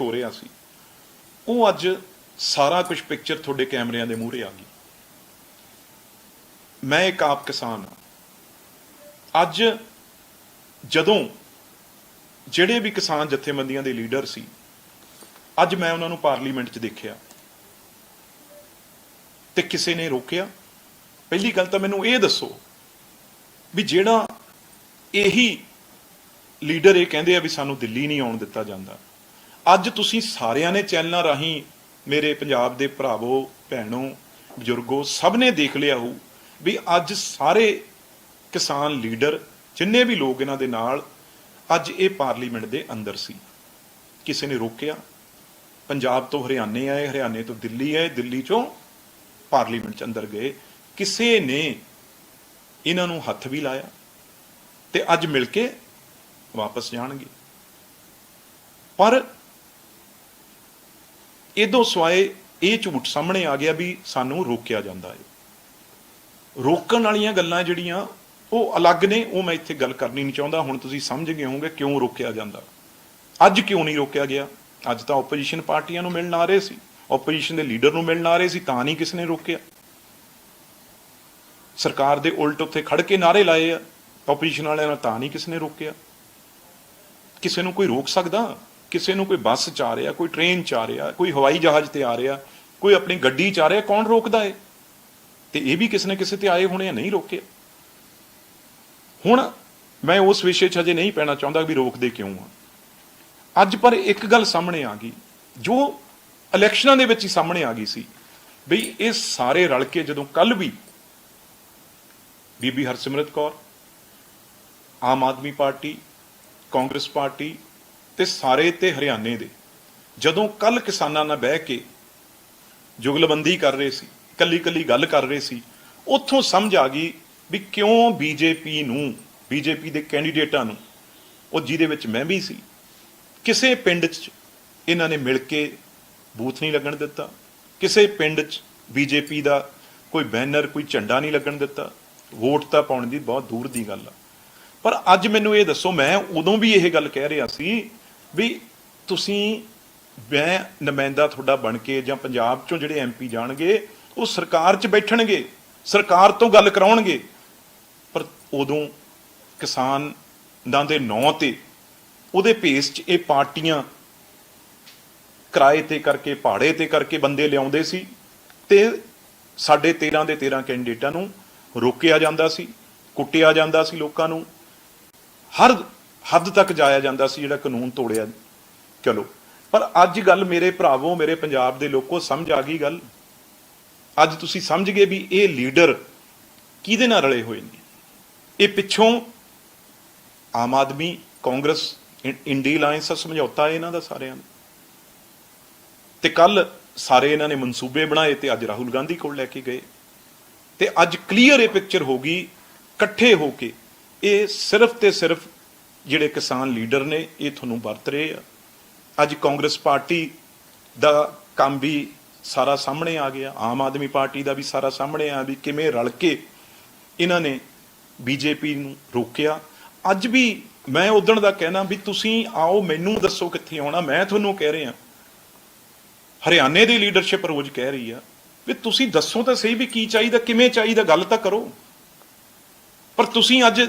ਹੋ ਰਿਹਾ ਸੀ। ਉਹ ਅੱਜ ਸਾਰਾ ਕੁਝ ਪਿਕਚਰ ਤੁਹਾਡੇ ਕੈਮਰਿਆਂ ਦੇ ਮੂਹਰੇ ਆ ਗਈ। ਮੈਂ ਇੱਕ ਆਪ ਕਿਸਾਨ ਹਾਂ। ਅੱਜ ਜਦੋਂ ਜਿਹੜੇ ਵੀ ਕਿਸਾਨ ਜਥੇਬੰਦੀਆਂ ਦੇ ਲੀਡਰ ਸੀ, ਅੱਜ ਮੈਂ ਉਹਨਾਂ ਨੂੰ ਪਾਰਲੀਮੈਂਟ 'ਚ ਦੇਖਿਆ। ਤੇ ਕਿਸੇ ਨੇ ਰੋਕਿਆ। ਪਹਿਲੀ ਗੱਲ ਤਾਂ ਮੈਨੂੰ ਇਹ ਦੱਸੋ ਵੀ ਜਿਹੜਾ ਇਹੀ ਲੀਡਰ ਇਹ ਕਹਿੰਦੇ ਆ ਵੀ ਸਾਨੂੰ ਦਿੱਲੀ ਨਹੀਂ ਆਉਣ ਦਿੱਤਾ ਜਾਂਦਾ। ਅੱਜ ਤੁਸੀਂ ਸਾਰਿਆਂ ਨੇ ਚੈਨਲਾਂ ਰਾਹੀਂ ਮੇਰੇ ਪੰਜਾਬ ਦੇ ਭਰਾਵੋ, ਭੈਣੋ, ਬਜ਼ੁਰਗੋ ਸਭ ਨੇ ਦੇਖ ਲਿਆ ਹੋ ਵੀ ਅੱਜ ਸਾਰੇ ਕਿਸਾਨ ਲੀਡਰ, ਜਿੰਨੇ ਵੀ ਲੋਕ ਇਹਨਾਂ ਦੇ ਨਾਲ, ਅੱਜ ਇਹ ਪਾਰਲੀਮੈਂਟ ਦੇ ਅੰਦਰ ਸੀ। ਕਿਸੇ ਨੇ ਰੋਕਿਆ? ਪੰਜਾਬ ਤੋਂ ਹਰਿਆਣੇ ਆਏ, ਹਰਿਆਣੇ ਤੋਂ ਦਿੱਲੀ ਆਏ, ਦਿੱਲੀ ਚੋਂ ਪਾਰਲੀਮੈਂਟ ਚ ਅੰਦਰ ਗਏ। ਕਿਸੇ ਨੇ ਇਹਨਾਂ ਨੂੰ ਹੱਥ ਵੀ ਲਾਇਆ ਤੇ ਅੱਜ ਮਿਲ ਕੇ ਵਾਪਸ ਜਾਣਗੇ। ਪਰ ਇਦੋਂ ਸਵਾਏ ਇਹ ਝੂਠ ਸਾਹਮਣੇ ਆ ਗਿਆ ਵੀ ਸਾਨੂੰ ਰੋਕਿਆ ਜਾਂਦਾ ਹੈ। ਰੋਕਣ ਵਾਲੀਆਂ ਗੱਲਾਂ ਜਿਹੜੀਆਂ, ਉਹ ਅਲੱਗ ਨੇ, ਉਹ ਮੈਂ ਇੱਥੇ ਗੱਲ ਕਰਨੀ ਨਹੀਂ ਚਾਹੁੰਦਾ। ਹੁਣ ਤੁਸੀਂ ਸਮਝ ਗਏ ਹੋਵੋਗੇ ਕਿਉਂ ਰੋਕਿਆ ਜਾਂਦਾ। ਅੱਜ ਕਿਉਂ ਨਹੀਂ ਰੋਕਿਆ ਗਿਆ? ਅੱਜ ਤਾਂ ਆਪੋਜੀਸ਼ਨ ਪਾਰਟੀਆਂ ਨੂੰ ਮਿਲਣ ਆ ਰਹੇ ਸੀ। ਆਪੋਜੀਸ਼ਨ ਦੇ ਲੀਡਰ ਨੂੰ ਮਿਲਣ ਆ ਰਹੇ ਸੀ, ਤਾਂ ਨਹੀਂ ਕਿਸ ਨੇ ਰੋਕਿਆ। ਸਰਕਾਰ ਦੇ ਉਲਟ ਉੱਥੇ ਖੜ ਕੇ ਨਾਰੇ ਲਾਏ ਆ। ਆਪੋਜੀਸ਼ਨ ਵਾਲਿਆਂ ਨਾਲ ਤਾਂ ਨਹੀਂ ਕਿਸ ਨੇ ਰੋਕਿਆ। ਕਿਸੇ ਨੂੰ ਕੋਈ ਰੋਕ ਸਕਦਾ? ਕਿਸੇ ਨੂੰ ਕੋਈ ਬੱਸ ਚ ਆ ਰਿਹਾ, ਕੋਈ ਟ੍ਰੇਨ ਚ ਆ ਰਿਹਾ, ਕੋਈ ਹਵਾਈ ਜਹਾਜ਼ ਤੇ ਆ ਰਿਹਾ, ਕੋਈ ਆਪਣੀ ਗੱਡੀ ਚ ਆ ਰਿਹਾ, ਕੌਣ ਰੋਕਦਾ ਏ? ਤੇ ਇਹ ਵੀ ਕਿਸੇ ਨਾ ਕਿਸੇ ਤੇ ਆਏ ਹੋਣੇ ਨਹੀਂ ਰੋਕਿਆ। ਹੁਣ ਮੈਂ ਉਸ ਵਿਸ਼ੇ 'ਚ ਅਜੇ ਨਹੀਂ ਪੈਣਾ ਚਾਹੁੰਦਾ ਵੀ ਰੋਕਦੇ ਕਿਉਂ ਆ। ਅੱਜ ਪਰ ਇੱਕ ਗੱਲ ਸਾਹਮਣੇ ਆ ਗਈ, ਜੋ ਇਲੈਕਸ਼ਨਾਂ ਦੇ ਵਿੱਚ ਹੀ ਸਾਹਮਣੇ ਆ ਗਈ ਸੀ, ਬਈ ਇਹ ਸਾਰੇ ਰਲ ਕੇ ਜਦੋਂ ਕੱਲ ਵੀ ਬੀਬੀ ਹਰਸਿਮਰਤ ਕੌਰ, ਆਮ ਆਦਮੀ ਪਾਰਟੀ, ਕਾਂਗਰਸ ਪਾਰਟੀ ਤੇ ਸਾਰੇ ਤੇ ਹਰਿਆਣੇ ਦੇ। ਜਦੋਂ ਕੱਲ ਕਿਸਾਨਾਂ ਨਾਲ ਬਹਿ ਕੇ ਜੁਗਲਬੰਦੀ ਕਰ ਰਹੇ ਸੀ ਕੱਲੀ ਕੱਲੀ ਗੱਲ ਕਰ ਰਹੇ ਸੀ, ਉੱਥੋਂ ਸਮਝ ਆ ਗਈ ਵੀ ਕਿਉਂ ਬੀਜੇਪੀ ਨੂੰ, ਬੀਜੇਪੀ ਦੇ ਕੈਂਡੀਡੇਟਾਂ ਨੂੰ, ਉਹ ਜਿਹਦੇ ਵਿੱਚ ਮੈਂ ਵੀ ਸੀ, ਕਿਸੇ ਪਿੰਡ 'ਚ ਇਹਨਾਂ ਨੇ ਮਿਲ ਕੇ ਬੂਥ ਨਹੀਂ ਲੱਗਣ ਦਿੱਤਾ, ਕਿਸੇ ਪਿੰਡ 'ਚ ਬੀਜੇਪੀ ਦਾ ਕੋਈ ਬੈਨਰ, ਕੋਈ ਝੰਡਾ ਨਹੀਂ ਲੱਗਣ ਦਿੱਤਾ, ਵੋਟ ਤਾਂ ਪਾਉਣ ਦੀ ਬਹੁਤ ਦੂਰ ਦੀ ਗੱਲ ਆ। ਪਰ ਅੱਜ ਮੈਨੂੰ ਇਹ ਦੱਸੋ, ਮੈਂ ਉਦੋਂ ਵੀ ਇਹ ਗੱਲ ਕਹਿ ਰਿਹਾ ਸੀ ਵੀ ਤੁਸੀਂ, ਮੈਂ ਨੁਮਾਇੰਦਾ ਤੁਹਾਡਾ ਬਣ ਕੇ ਜਾਂ ਪੰਜਾਬ ਚੋਂ ਜਿਹੜੇ ਐਮਪੀ ਜਾਣਗੇ, ਉਹ ਸਰਕਾਰ 'ਚ ਬੈਠਣਗੇ, ਸਰਕਾਰ ਤੋਂ ਗੱਲ ਕਰਾਉਣਗੇ। ਪਰ ਉਦੋਂ ਕਿਸਾਨਾਂ ਦੇ ਨਾਂ ਤੇ ਉਹਦੇ ਭੇਸ 'ਚ ਇਹ ਪਾਰਟੀਆਂ ਕਿਰਾਏ ਤੇ ਕਰਕੇ, ਭਾੜੇ ਤੇ ਕਰਕੇ ਬੰਦੇ ਲਿਆਉਂਦੇ ਸੀ ਤੇ ਸਾਡੇ 13 ਦੇ 13 ਕੈਂਡੀਡੇਟਾਂ ਨੂੰ ਰੋਕਿਆ ਜਾਂਦਾ ਸੀ, ਕੁੱਟਿਆ ਜਾਂਦਾ ਸੀ ਲੋਕਾਂ ਨੂੰ। ਹਰ ਹੱਦ ਤੱਕ ਜਾਇਆ ਜਾਂਦਾ ਸੀ ਜਿਹੜਾ ਕਾਨੂੰਨ ਤੋੜਿਆ। ਚਲੋ, ਪਰ ਅੱਜ ਗੱਲ ਮੇਰੇ ਭਰਾਵੋ, ਮੇਰੇ ਪੰਜਾਬ ਦੇ ਲੋਕੋ, ਸਮਝ ਆ ਗਈ ਗੱਲ। ਅੱਜ ਤੁਸੀਂ ਸਮਝ ਗਏ ਵੀ ਇਹ ਲੀਡਰ ਕਿਹਦੇ ਨਾਲ ਰਲੇ ਹੋਏ ਨੇ? ਇਹ ਪਿੱਛੋਂ ਆਮ ਆਦਮੀ, ਕਾਂਗਰਸ, ਇੰ- ਇੰਡੀ ਅਲਾਈਅੰਸ ਸਮਝੌਤਾ ਇਹਨਾਂ ਦਾ ਸਾਰਿਆਂ ਦਾ। ਤੇ ਕੱਲ ਸਾਰੇ ਇਹਨਾਂ ਨੇ ਮਨਸੂਬੇ ਬਣਾਏ ਤੇ ਅੱਜ ਰਾਹੁਲ ਗਾਂਧੀ ਕੋਲ ਲੈ ਕੇ ਗਏ। ਤੇ ਅੱਜ ਕਲੀਅਰ ਇਹ ਪਿਕਚਰ ਹੋ ਗਈ, ਇਕੱਠੇ ਹੋ ਕੇ, ਇਹ ਸਿਰਫ ਤੇ ਸਿਰਫ ਜਿਹੜੇ ਕਿਸਾਨ ਲੀਡਰ ਨੇ, ਇਹ ਤੁਹਾਨੂੰ ਵਰਤ ਰਹੇ ਆ। ਅੱਜ ਕਾਂਗਰਸ ਪਾਰਟੀ ਦਾ ਕੰਮ ਵੀ ਸਾਰਾ ਸਾਹਮਣੇ ਆ ਗਿਆ। ਆਮ ਆਦਮੀ ਪਾਰਟੀ ਦਾ ਵੀ ਸਾਰਾ ਸਾਹਮਣੇ ਆ ਵੀ ਕਿਵੇਂ ਰਲ ਕੇ ਇਹਨਾਂ ਨੇ ਬੀਜੇਪੀ ਨੂੰ ਰੋਕਿਆ। ਅੱਜ ਵੀ ਮੈਂ ਉਦਣ ਦਾ ਕਹਿਣਾ ਵੀ ਤੁਸੀਂ ਆਓ, ਮੈਨੂੰ ਦੱਸੋ ਕਿੱਥੇ ਆਉਣਾ। ਮੈਂ ਤੁਹਾਨੂੰ ਕਹਿ ਰਿਹਾ। ਹਰਿਆਣੇ ਦੀ ਲੀਡਰਸ਼ਿਪ ਰੋਜ਼ ਕਹਿ ਰਹੀ ਆ ਵੀ ਤੁਸੀਂ ਦੱਸੋ ਤਾਂ ਸਹੀ ਵੀ ਕੀ ਚਾਹੀਦਾ, ਕਿਵੇਂ ਚਾਹੀਦਾ, ਗੱਲ ਤਾਂ ਕਰੋ। ਪਰ ਤੁਸੀਂ ਅੱਜ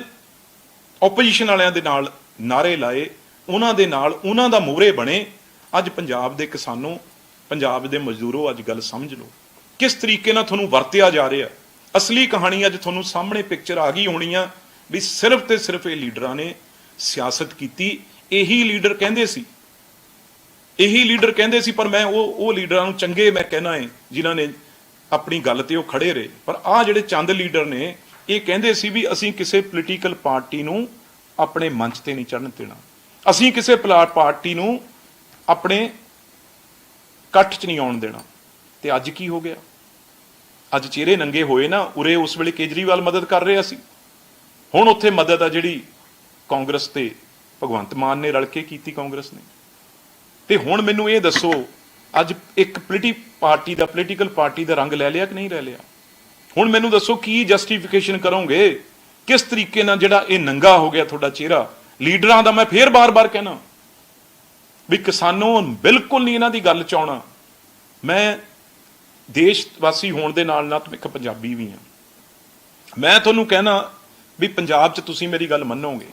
ਆਪੋਜੀਸ਼ਨ ਵਾਲਿਆਂ ਦੇ ਨਾਲ ਨਾਰੇ ਲਾਏ, ਉਹਨਾਂ ਦੇ ਨਾਲ ਉਹਨਾਂ ਦਾ ਮੂਹਰੇ ਬਣੇ। ਅੱਜ ਪੰਜਾਬ ਦੇ ਕਿਸਾਨੋ, ਪੰਜਾਬ ਦੇ ਮਜ਼ਦੂਰੋ, ਅੱਜ ਗੱਲ ਸਮਝ ਲਓ। ਕਿਸ ਤਰੀਕੇ ਨਾਲ ਤੁਹਾਨੂੰ ਵਰਤਿਆ ਜਾ ਰਿਹਾ? ਅਸਲੀ ਕਹਾਣੀ ਅੱਜ ਤੁਹਾਨੂੰ ਸਾਹਮਣੇ ਪਿਕਚਰ ਆ ਗਈ ਹੋਣੀ ਆ ਵੀ ਸਿਰਫ ਤੇ ਸਿਰਫ ਇਹ ਲੀਡਰਾਂ ਨੇ ਸਿਆਸਤ ਕੀਤੀ। ਇਹੀ ਲੀਡਰ ਕਹਿੰਦੇ ਸੀ। ਇਹੀ ਲੀਡਰ ਕਹਿੰਦੇ ਸੀ, ਪਰ ਮੈਂ ਉਹ ਉਹ ਲੀਡਰਾਂ ਨੂੰ ਚੰਗੇ ਮੈਂ ਕਹਿਣਾ ਹੈ, ਜਿਨ੍ਹਾਂ ਨੇ ਆਪਣੀ ਗੱਲ ਤੇ ਉਹ ਖੜੇ ਰਹੇ। ਪਰ ਆਹ ਜਿਹੜੇ ਚੰਦ ਲੀਡਰ ਨੇ ਇਹ ਕਹਿੰਦੇ ਸੀ ਵੀ ਅਸੀਂ ਕਿਸੇ ਪੋਲੀਟੀਕਲ ਪਾਰਟੀ ਨੂੰ ਆਪਣੇ ਮੰਚ ਤੇ ਨਹੀਂ ਚੜਨ ਦੇਣਾ। ਅਸੀਂ ਕਿਸੇ ਪਲਾਟ ਪਾਰਟੀ ਨੂੰ ਆਪਣੇ ਇਕੱਠ 'ਚ ਨਹੀਂ ਆਉਣ ਦੇਣਾ। ਤੇ ਅੱਜ ਕੀ ਹੋ ਗਿਆ? ਅੱਜ ਚਿਹਰੇ ਨੰਗੇ ਹੋਏ ਨਾ, ਉਰੇ ਉਸ ਵੇਲੇ ਕੇਜਰੀਵਾਲ ਮਦਦ ਕਰ ਰਿਹਾ ਸੀ। ਹੁਣ ਉੱਥੇ ਮਦਦ ਆ ਜਿਹੜੀ ਕਾਂਗਰਸ ਤੇ ਭਗਵੰਤ ਮਾਨ ਨੇ ਰਲ ਕੇ ਕੀਤੀ ਕਾਂਗਰਸ ਨੇ। ਤੇ ਹੁਣ ਮੈਨੂੰ ਇਹ ਦੱਸੋ, ਅੱਜ ਇੱਕ ਪੋਲੀਟੀ ਪਾਰਟੀ ਦਾ ਪੋਲੀਟੀਕਲ ਪਾਰਟੀ ਦਾ ਰੰਗ ਲੈ ਲਿਆ ਕਿ ਨਹੀਂ ਲੈ ਲਿਆ? ਹੁਣ ਮੈਨੂੰ ਦੱਸੋ ਕੀ ਜਸਟੀਫਿਕੇਸ਼ਨ ਕਰੋਗੇ? ਕਿਸ ਤਰੀਕੇ ਨਾਲ ਜਿਹੜਾ ਇਹ ਨੰਗਾ ਹੋ ਗਿਆ ਤੁਹਾਡਾ ਚਿਹਰਾ? ਲੀਡਰਾਂ ਦਾ ਮੈਂ ਫੇਰ ਬਾਰ-ਬਾਰ ਕਹਿਣਾ ਵੀ ਕਿਸਾਨੋਂ ਬਿਲਕੁਲ ਨਹੀਂ ਇਹਨਾਂ ਦੀ ਗੱਲ ਚ ਆਉਣਾ ਮੈਂ ਦੇਸ਼ ਵਾਸੀ ਹੋਣ ਦੇ ਨਾਲ ਨਾਲ ਇੱਕ ਪੰਜਾਬੀ ਵੀ ਹਾਂ। ਮੈਂ ਤੁਹਾਨੂੰ ਕਹਿਣਾ ਵੀ ਪੰਜਾਬ 'ਚ ਤੁਸੀਂ ਮੇਰੀ ਗੱਲ ਮੰਨੋਗੇ।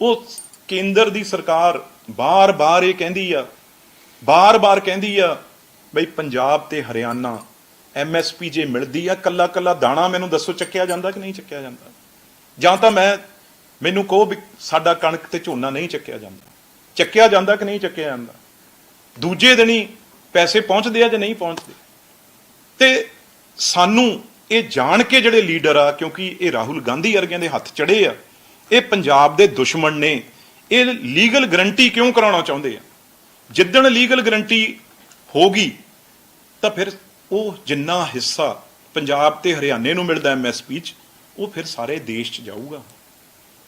ਉਹ ਕੇਂਦਰ ਦੀ ਸਰਕਾਰ ਬਾਰ-ਬਾਰ ਇਹ ਕਹਿੰਦੀ ਆ, ਬਾਰ-ਬਾਰ ਕਹਿੰਦੀ ਆ, ਬਈ ਪੰਜਾਬ ਤੇ ਹਰਿਆਣਾ ਐਮਐਸਪੀ ਜੇ ਮਿਲਦੀ ਆ, ਕੱਲਾ ਕੱਲਾ ਦਾਣਾ ਮੈਨੂੰ ਦੱਸੋ ਚੱਕਿਆ ਜਾਂਦਾ ਕਿ ਨਹੀਂ ਚੱਕਿਆ ਜਾਂਦਾ? ਜਾਂ ਤਾਂ ਮੈਂ, ਮੈਨੂੰ ਕਹੋ ਵੀ ਸਾਡਾ ਕਣਕ ਤੇ ਝੋਨਾ ਨਹੀਂ ਚੱਕਿਆ ਜਾਂਦਾ। ਚੱਕਿਆ ਜਾਂਦਾ ਕਿ ਨਹੀਂ ਚੱਕਿਆ ਜਾਂਦਾ? ਦੂਜੇ ਦਿਨੀ ਪੈਸੇ ਪਹੁੰਚਦੇ ਆ ਜਾਂ ਨਹੀਂ ਪਹੁੰਚਦੇ? ਤੇ ਸਾਨੂੰ ਇਹ ਜਾਣ ਕੇ ਜਿਹੜੇ ਲੀਡਰ ਆ, ਕਿਉਂਕਿ ਇਹ ਰਾਹੁਲ ਗਾਂਧੀ ਵਰਗਿਆਂ ਦੇ ਹੱਥ ਚੜੇ ਆ, ਇਹ ਪੰਜਾਬ ਦੇ ਦੁਸ਼ਮਣ ਨੇ, ਇਹ ਲੀਗਲ ਗਰੰਟੀ ਕਿਉਂ ਕਰਾਉਣਾ ਚਾਹੁੰਦੇ ਆ? ਜਿੱਦਣ ਲੀਗਲ ਗਰੰਟੀ ਹੋਗੀ ਤਾਂ ਫਿਰ ਉਹ ਜਿੰਨਾ ਹਿੱਸਾ ਪੰਜਾਬ ਤੇ ਹਰਿਆਣੇ ਨੂੰ ਮਿਲਦਾ ਐਮਐਸਪੀ ਚ, ਉਹ ਫਿਰ ਸਾਰੇ ਦੇਸ਼ ਚ ਜਾਊਗਾ।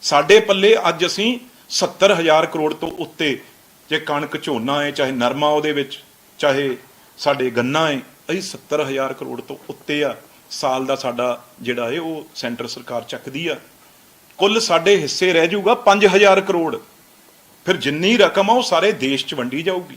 ਸਾਡੇ ਪੱਲੇ ਅੱਜ ਅਸੀਂ 70000 ਕਰੋੜ ਤੋਂ ਉੱਤੇ ਜੇ ਕਣਕ ਝੋਨਾ ਹੈ, ਚਾਹੇ ਨਰਮਾ ਉਹਦੇ ਵਿੱਚ, ਚਾਹੇ ਸਾਡੇ ਗੰਨਾ ਹੈ, ਅਸੀਂ 70000 ਕਰੋੜ ਤੋਂ ਉੱਤੇ ਆ। ਸਾਲ ਦਾ ਸਾਡਾ ਜਿਹੜਾ ਹੈ, ਉਹ ਸੈਂਟਰ ਸਰਕਾਰ ਚੱਕਦੀ ਆ। ਕੁੱਲ ਸਾਡੇ ਹਿੱਸੇ ਰਹਿ ਜਾਊਗਾ 5000 ਕਰੋੜ। ਫਿਰ ਜਿੰਨੀ ਰਕਮ ਆ, ਉਹ ਸਾਰੇ ਦੇਸ਼ 'ਚ ਵੰਡੀ ਜਾਊਗੀ।